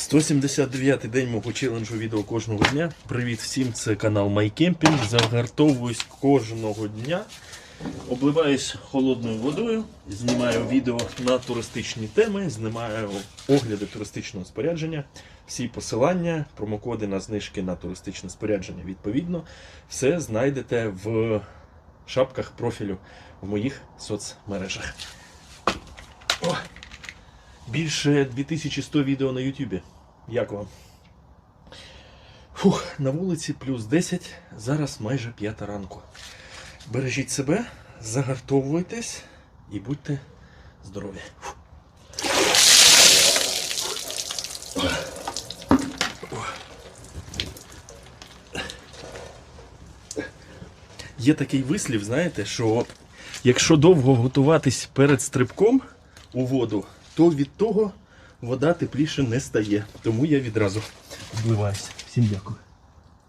179 день мого челенджу відео кожного дня. Привіт всім, це канал MyCamping. Загартовуюсь кожного дня. Обливаюсь холодною водою, знімаю відео на туристичні теми, знімаю огляди туристичного спорядження, всі посилання, промокоди на знижки на туристичне спорядження. Відповідно, все знайдете в шапках профілю в моїх соцмережах. О! Більше 2100 відео на Ютубі. Як вам? Фух, на вулиці плюс 10, зараз майже п'ята ранку. Бережіть себе, загартовуйтесь і будьте здорові. Є такий вислів, знаєте, що якщо довго готуватись перед стрибком у воду, то від того вода тепліше не стає. Тому я відразу вбливаюся. Всім дякую.